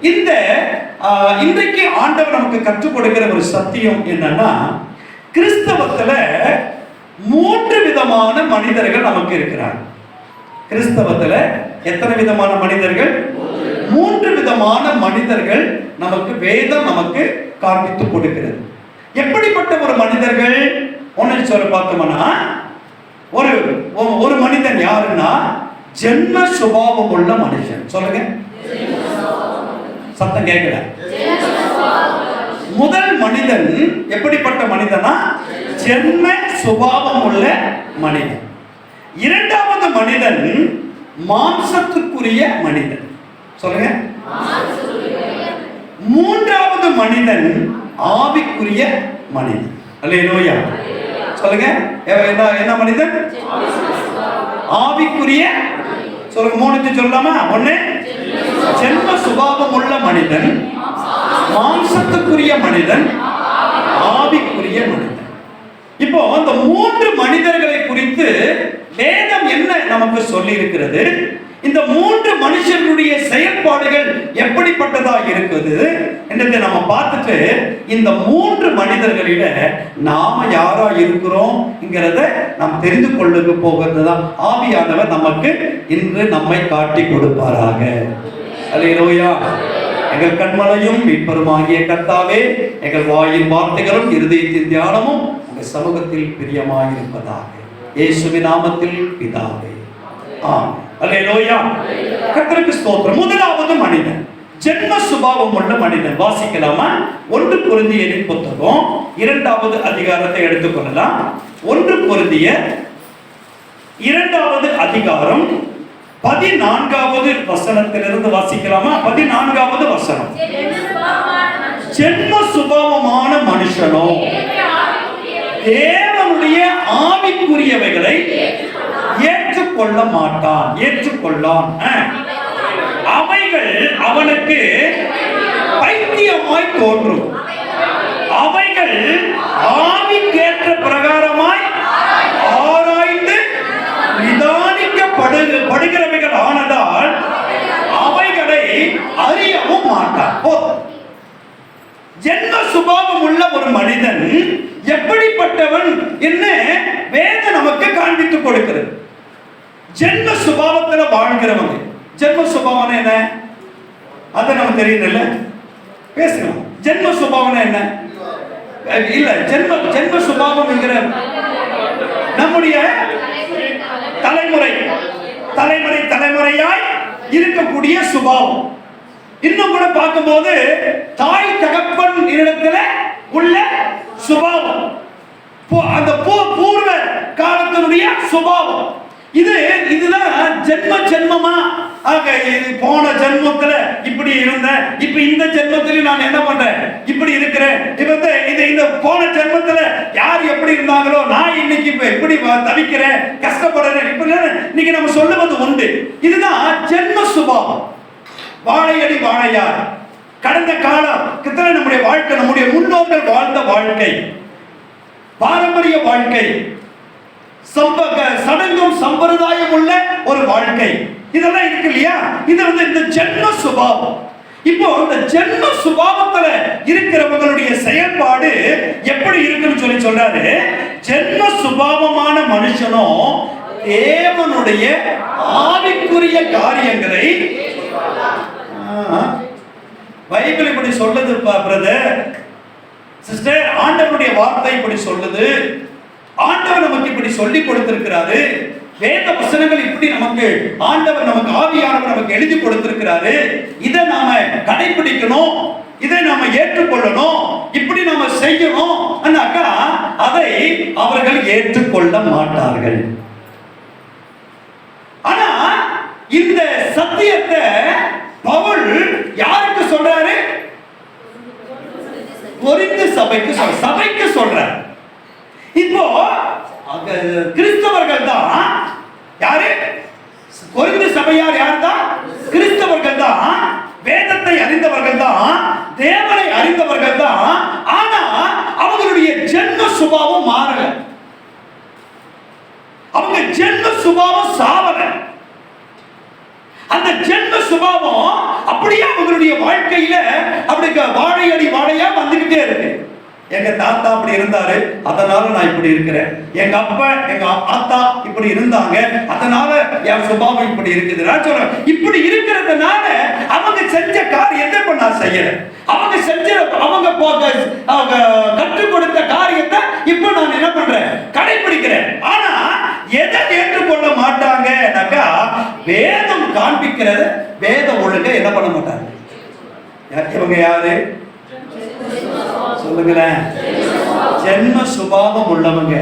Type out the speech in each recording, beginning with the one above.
இந்த இன்றைக்கு ஆண்டவர் நமக்கு கற்றுக் கொடுக்கிற ஒரு சத்தியம் என்னன்னா கிறிஸ்தவத்துல மூன்று விதமான மனிதர்கள் நமக்கு இருக்கிறார் கிறிஸ்தவத்துல எத்தனை விதமான மனிதர்கள்? மூன்று விதமான மனிதர்கள் நமக்கு வேதம் நமக்கு காண்பித்து கொடுக்கிறது. எப்படிப்பட்ட ஒரு மனிதர்கள்? ஒன்னு சொல்ல பார்த்தோம்னா ஒரு ஒ- ஒரு மனிதன் யாருன்னா ஜென்ம சுபாவம் உள்ள மனுஷன் சொல்லுங்க. சத்தம் கேட்கல. முதல் மனிதன் எப்படிப்பட்ட மனிதனா? ஜென்ம சுபாவம் உள்ள மனிதன். இரண்டாவது மனிதன் மாம்சத்துக்குரிய மனிதன். சொல்லுங்க. மூன்றாவது மனிதன் ஆவிக்குரிய மனிதன். அல்லேலூயா. சொல்லுங்க. என்ன என்ன மனிதன்? ஆவிக்குரிய சொல்லுங்க மூணுத்தையும் சொல்லலாமா? ஒன்னு ஜென்ம சுபாவம் உள்ள மனிதன் மாம்சத்துக்குரிய மனிதன் ஆவிக்குரிய மனிதன். இப்போ அந்த மூன்று மனிதர்களை குறித்து வேதம் என்ன நமக்கு சொல்லி இருக்கிறது இந்த மூன்று மனுஷர்களுடைய செயல்பாடுகள் எப்படிப்பட்டதாக இருக்குது? என்றதை நம்ம பார்த்துட்டு இந்த மூன்று மனிதர்களிட நாம யாரா இருக்கிறோம்ங்கிறத நாம் தெரிந்து கொள்ள போகிறது தான் ஆவியானவர் நமக்கு இன்று நம்மை காட்டி கொடுப்பாராக. அலையிலோயா எங்கள் கண்மலையும் மீட்பருமாகிய கர்த்தாவே எங்கள் வாயின் வார்த்தைகளும் இருதயத்தின் தியானமும் உங்கள் சமூகத்தில் பிரியமாயிருப்பதாக. இயேசுவி நாமத்தில் பிதாவே. ஆம் அலையிலோயா கத்திரக்கு ஸ்தோத்திரம். முதலாவது மனிதன். ஜென்ம சுபாவம் உள்ள மனிதன். வாசிக்கலாமா? ஒன்று பொருந்திய புத்தகம். இரண்டாவது அதிகாரத்தை எடுத்துக்கொள்ளலாம் ஒன்று பொருந்திய இரண்டாவது அதிகாரம். பதினான்காவது வசனத்திலிருந்து வாசிக்கலாமா? பதினான்காவது வசனம். ஜென்ம சுபாவமான மனுஷனோ தேவனுடைய ஆவிக்குரியவைகளை ஏற்றுக்கொள்ள மாட்டான் ஏற்றுக்கொள்ளான். அவைகள் அவனுக்கு பைத்தியமாய் தோன்றும். அவைகள் ஆவிக்கேற்ற பிரகாரமாய் ஆராய்ந்து நிதானிக்கப்படு படுகிறவைகள் ஆனதால் அவைகளை அறியவும் மாட்டான் போதும் ஜென்ம சுபாவம் உள்ள ஒரு மனிதன் எப்படிப்பட்டவன் என்ன வேத நமக்கு காண்பித்துக் கொடுக்கிறது ஜென்ம சுபாவத்துல வாழ்கிறவங்க. ஜென்ம சுபாவம் என்ன? அத நமக்கு தெரியல பேசலாம் ஜென்ம சுபாவம் என்ன? இல்ல ஜென்ம ஜென்ம சுபாவம் நம்முடைய தலைமுறை. தலைமுறை தலைமுறையாய் இருக்கக்கூடிய சுபாவம். இன்னும் கூட பார்க்கும்போது தாய் தகப்பன் இடத்துல உள்ள சுபாவம். அந்த பூ- பூர்வ காலத்தினுடைய சுபாவம். இது இதுதான் ஜென்ம ஜென்மமா? ஆக இது போன ஜென்மத்துல இப்படி இருந்தேன் இப்ப இந்த ஜென்மத்திலையும் நான் என்ன பண்றேன்? இப்படி இருக்கிறேன். இப்ப இந்த இந்த போன ஜென்மத்துல யார் எப்படி இருந்தாங்களோ நான் இன்னைக்கு இப்ப எப்படி தவிக்கிறேன் கஷ்டப்படுறேன் இப்படி இன்னைக்கு நம்ம சொல்லுவது உண்டு. இதுதான் ஜென்ம சுபாவம். வாழையடி வாழையார். கடந்த காலம் கிட்டத்தட்ட நம்முடைய வாழ்க்கை நம்முடைய முன்னோர்கள் வாழ்ந்த வாழ்க்கை. பாரம்பரிய வாழ்க்கை. சம்ப சடங்கும் சம்பிரதாயம் உள்ள ஒரு வாழ்க்கை. இதெல்லாம் இருக்கு இல்லையா? இது வந்து இந்த ஜென்ம சுபாவம். இப்போ இந்த ஜென்ம சுபாவத்துல இருக்கிறவங்களுடைய செயல்பாடு எப்படி இருக்குன்னு சொல்லி சொல்றாரு? ஜென்ம சுபாவமான மனுஷனும் தேவனுடைய ஆவிக்குரிய காரியங்களை பைபிள் இப்படி சொல்லுது பிரதர் சிஸ்டர் ஆண்டவனுடைய வார்த்தை இப்படி சொல்லுது. ஆண்டவர் நமக்கு இப்படி சொல்லி கொடுத்திருக்கிறாரு. வேத வசனங்கள் இப்படி நமக்கு ஆண்டவர் நமக்கு ஆவியானவர் நமக்கு எழுதி கொடுத்திருக்கிறாரு. இதை நாம கடைபிடிக்கணும். இதை நாம ஏற்றுக்கொள்ளணும். இப்படி நாம செய்யணும் அண்ணாக்கா அதை அவர்கள் ஏற்றுக்கொள்ள மாட்டார்கள். ஆனா இந்த சத்தியத்தை பவுல் யாருக்கு சொல்றாரு? பொறிந்து சபைக்கு சொல்ற சபைக்கு சொல்றாரு. இப்போ கிறிஸ்தவர்கள் தான் யாரு? கொரிந்து சபையார் யார் தான் கிறிஸ்தவர்கள் தான் வேதத்தை அறிந்தவர்கள் தான் தேவனை அறிந்தவர்கள் தான் ஆனா அவங்களுடைய ஜென்ம சுபாவம் மாறல. அவங்க ஜென்ம சுபாவம் சாவல. அந்த ஜென்ம சுபாவம் அப்படியே அவங்களுடைய வாழ்க்கையில அப்படி வாழையடி வாழையா வந்துகிட்டே இருக்கு. எங்க தாத்தா அப்படி இருந்தாரு அதனால நான் இப்படி இருக்கிறேன். எங்க அப்பா எங்க ஆத்தா இப்படி இருந்தாங்க அதனால என் சுபாவம் இப்படி இருக்குது. நான் சொல்றேன் இப்படி இருக்கிறதுனால அவங்க செஞ்ச காரியத்தை இப்ப நான் செய்யறேன் அவங்க செஞ்ச அவங்க அவங்க கற்றுக் கொடுத்த காரியத்தை இப்ப நான் என்ன பண்றேன்? கடைபிடிக்கிறேன் ஆனா எதை ஏற்றுக்கொள்ள மாட்டாங்கனாக்கா வேதம் காண்பிக்கிறத வேத ஒழுங்க என்ன பண்ண மாட்டாங்க? இவங்க யாரு? சொல்லுங்களேன் ஜென்ம சுபாவம் உள்ளவங்க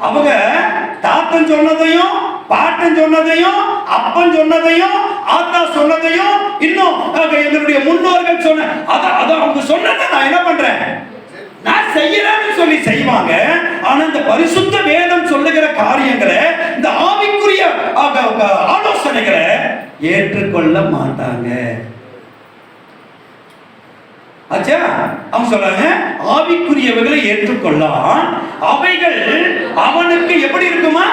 அவங்க தாத்தன் சொன்னதையும் பாட்டன் சொன்னதையும் அப்பன் சொன்னதையும் ஆத்தா சொன்னதையும் இன்னும் அஹ், எங்களுடைய முன்னோர்கள் சொன்ன அத அத அவங்க சொன்னதை நான் என்ன பண்றேன்? நான் செய்யறேன்னு சொல்லி செய்வாங்க. ஆனா இந்த பரிசுத்த வேதம் சொல்லுகிற காரியங்களை இந்த ஆவிக்குரிய ஆலோசனைகளை ஏற்றுக்கொள்ள மாட்டாங்க. ஆச்சா? அவங்க சொல்றாங்க ஆவிக்குரியவர்களை ஏற்றுக்கொள்ளான். அவைகள் அவனுக்கு எப்படி இருக்குமா?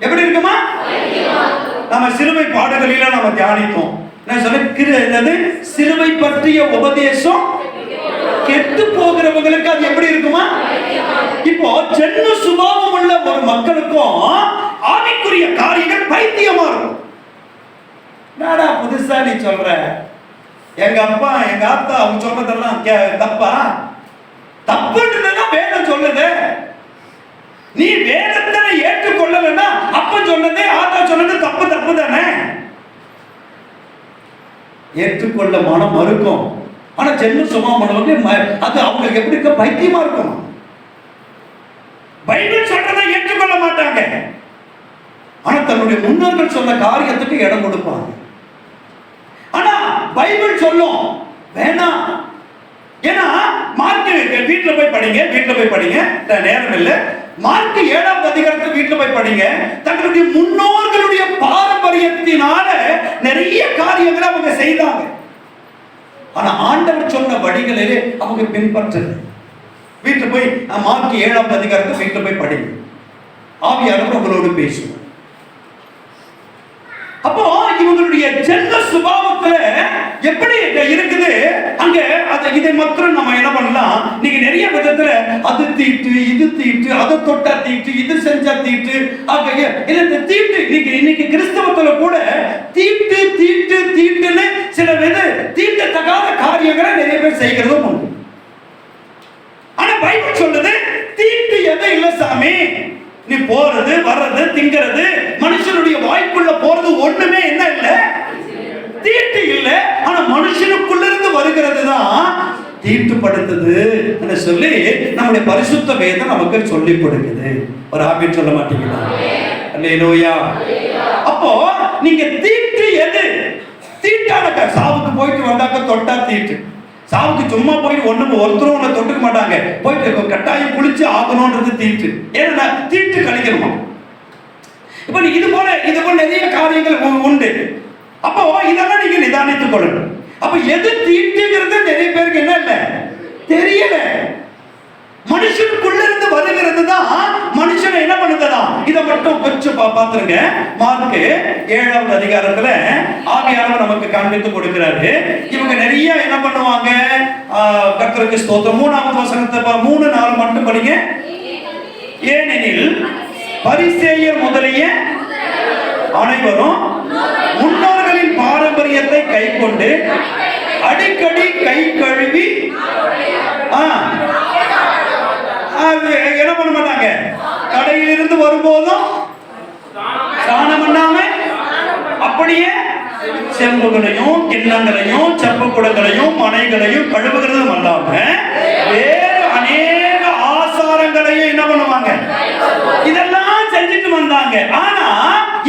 எப்படி இருக்குமா? நம்ம சிலுவை பாடல்களில நம்ம தியானித்தோம் நான் சொல்ல கிரு என்னது? சிலுவை பற்றிய உபதேசம் கெட்டு போகிறவங்களுக்கு அது எப்படி இருக்குமா? இப்போ ஜென்ம சுபாவம் உள்ள ஒரு மக்களுக்கும் ஆவிக்குரிய காரியங்கள் பைத்தியமா இருக்கும். நாடா புதுசா நீ சொல்ற? எங்க அப்பா எங்க ஆத்தா அவங்க சொன்னதெல்லாம் கே- தப்பா? தப்புன்றதுதான் வேதம் சொல்லுது. நீ வேதத்தை ஏற்றுக்கொள்ளலன்னா அப்ப சொன்னதே ஆத்தா சொன்னது தப்பு தப்பு தானே? ஏற்றுக்கொள்ள மனம் மறுக்கும் ஆனா ஜென்ம சுபாவம் உள்ளவங்க ம- அது அவங்களுக்கு எப்படி இருக்க? பைத்தியமா இருக்கும். பைபிள் சொல்றதை ஏற்றுக்கொள்ள மாட்டாங்க. ஆனா தன்னுடைய முன்னோர்கள் சொன்ன காரியத்துக்கு இடம் கொடுப்பாங்க. பைபிள் சொல்லும். வேணாம் ஏன்னா மார்க் வீட்டில் போய் படிங்க வீட்டில் போய் படிங்க. நேரம் இல்லை. மார்க் ஏழாம் அதிகாரத்தில் வீட்டில் போய் படிங்க. தங்களுடைய முன்னோர்களுடைய பாரம்பரியத்தினால நிறைய காரியங்களை அவங்க செய்தாங்க. ஆனா ஆண்டவர் சொன்ன வழிகளிலே அவங்க பின்பற்றல வீட்டில் போய் மார்க் ஏழாம் அதிகாரத்தை வீட்டில் போய் படிங்க ஆவியானவர் உங்களோடு பேசுவோம் அப்போ இவங்களுடைய ஜென்ம சுபாவத்துல எப்படி இருக்குது? அங்க அதை இதை மாத்திரம் நம்ம என்ன பண்ணலாம்? நீங்க நிறைய விதத்துல அது தீட்டு இது தீட்டு அதை தொட்டா தீட்டு இது செஞ்சா தீட்டு ஆக இதை இந்த தீட்டு இன்னைக்கு இன்னைக்கு கிறிஸ்தவத்துல கூட தீட்டு தீட்டு தீட்டுன்னு சில வித தீட்டத்தகாத காரியங்களை நிறைய பேர் செய்கிறதும் உண்டு. ஆனா பைபிள் சொல்றது தீட்டு எதை இல்ல சாமி? நீ போறது வர்றது திங்கிறது மனுஷனுடைய வாய்ப்புள்ள போறது ஒண்ணுமே என்ன இல்லை? தீட்டு இல்லை ஆனா மனுஷனுக்குள்ள இருந்து வருகிறது தான் தீட்டுப்படுத்துது என்று சொல்லி நம்முடைய பரிசுத்த வேதம் நமக்கு சொல்லி கொடுக்குது ஒரு ஆபின் சொல்ல மாட்டீங்களா? அல்லேலூயா. அப்போ நீங்க தீட்டு எது? தீட்டானக்க சாவுக்கு போயிட்டு வந்தாக்க தொட்டா தீட்டு. சாவுக்கு சும்மா போயிட்டு ஒண்ணு ஒருத்தரும் ஒண்ணு தொட்டுக்க மாட்டாங்க. போயிட்டு கட்டாயம் குளிச்சு ஆகணும்ன்றது தீட்டு. ஏன்னா தீட்டு கழிக்கணுமா? இப்ப நீ இது போல இது போல நிறைய காரியங்கள் உண்டு. அப்போ இதெல்லாம் நீங்க நிதானித்துக் கொள்ளணும். அப்ப எது தீட்டுங்கிறது நிறைய பேருக்கு என்ன இல்ல? தெரியல. மனுஷனுக்குள்ள இருந்து வருகிறது தான் மனுஷனை என்ன பண்ணுதா இதை மட்டும் கொஞ்சம் பா- பார்த்துருங்க. மார்க்கு ஏழாவது அதிகாரத்துல ஆவியானவர் நமக்கு காண்பித்து கொடுக்கிறாரு. இவங்க நிறைய என்ன பண்ணுவாங்க? ஆஹ், கர்த்தருக்கு ஸ்தோத்திரம். மூணாவது வசனத்தை மூணு நாலு மட்டும் படிங்க. ஏனெனில் பரிசேயர் முதலிய அனைவரும் முன் விஷயத்தை கை கொண்டு அடிக்கடி கை கழுவி என்ன பண்ண மாட்டாங்க? கடையில் இருந்து வரும்போதும் ஸ்நானம் பண்ணாம அப்படியே செம்புகளையும் கிண்ணங்களையும் செப்பு குடங்களையும் மனைகளையும் கழுவுகிறதும் அல்லாம வேறு அநேக ஆசாரங்களையும் என்ன பண்ணுவாங்க? இதெல்லாம் செஞ்சுட்டு வந்தாங்க. ஆனா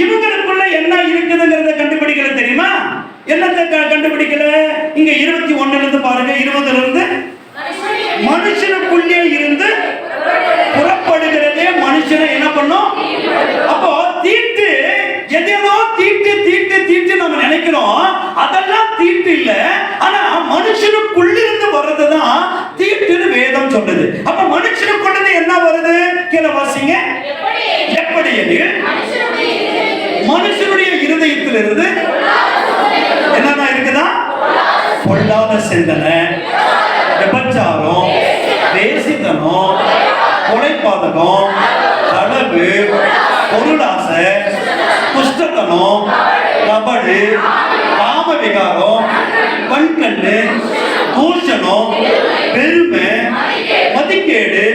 இவங்களுக்கு என்ன இருக்குதுங்கிறத கண்டுபிடிக்கல தெரியுமா என்னத்தை கண்டுபிடிக்கல? இங்க இருபத்தி ஒண்ணுல இருந்து பாருங்க இருபதுல இருந்து மனுஷனுக்குள்ளே இருந்து புறப்படுகிறதே மனுஷனை என்ன பண்ணும்? அப்போ தீட்டு எதேதோ தீட்டு தீட்டு தீட்டு நம்ம நினைக்கிறோம். அதெல்லாம் தீட்டு இல்ல. ஆனா மனுஷனுக்குள்ளிருந்து வர்றதுதான் தீட்டுன்னு வேதம் சொல்லுது. அப்ப மனுஷனுக்குள்ளது என்ன வருது? கீழே வாசிங்க. எப்படி? எனில் மனுஷனுடைய இருதயத்திலிருந்து பொல்லாத சிந்தனை விபச்சாரம் தேசித்தனம் கொலைப்பாதகம் களவு பொருளாசை புஷ்டத்தனம் கபடு காம விகாரம் கண்கண்டு தூஷணம் பெருமை மதிக்கேடு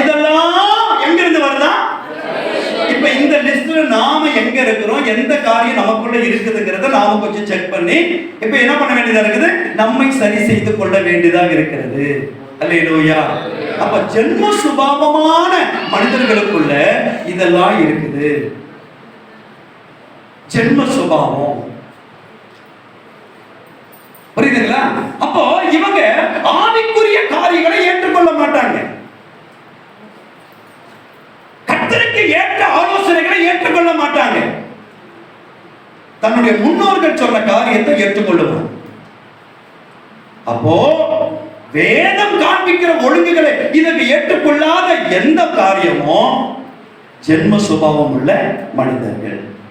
இதெல்லாம் எங்கிருந்து வருதா இப்ப இந்த லிஸ்ட்ல நாம எங்க இருக்கிறோம்? எந்த காரியம் நமக்குள்ள இருக்குதுங்கிறத நாம கொஞ்சம் செக் பண்ணி இப்ப என்ன பண்ண வேண்டியதா இருக்குது? நம்மை சரி செய்து கொள்ள வேண்டியதாக இருக்கிறது. அல்லேலூயா. அப்ப ஜென்ம சுபாவமான மனிதர்களுக்குள்ள இதெல்லாம் இருக்குது. ஜென்ம சுபாவம். புரியுதுங்களா? அப்போ இவங்க ஆவிக்குரிய காரியங்களை ஏற்றுக்கொள்ள மாட்டாங்க கர்த்தருக்கு ஏற்ற ஆலோசனைகளை ஏற்றுக்கொள்ள தன்னுடைய முன்னோர்கள் சொன்ன காரியத்தை ஏற்றுக்கொள்ளுவாங்க அப்போ வேதம் காண்பிக்கிற ஒழுங்குகளை இதற்கு ஏற்றுக்கொள்ளாத எந்த காரியமும் ஜென்ம சுபாவம் உள்ள மனிதர்கள்.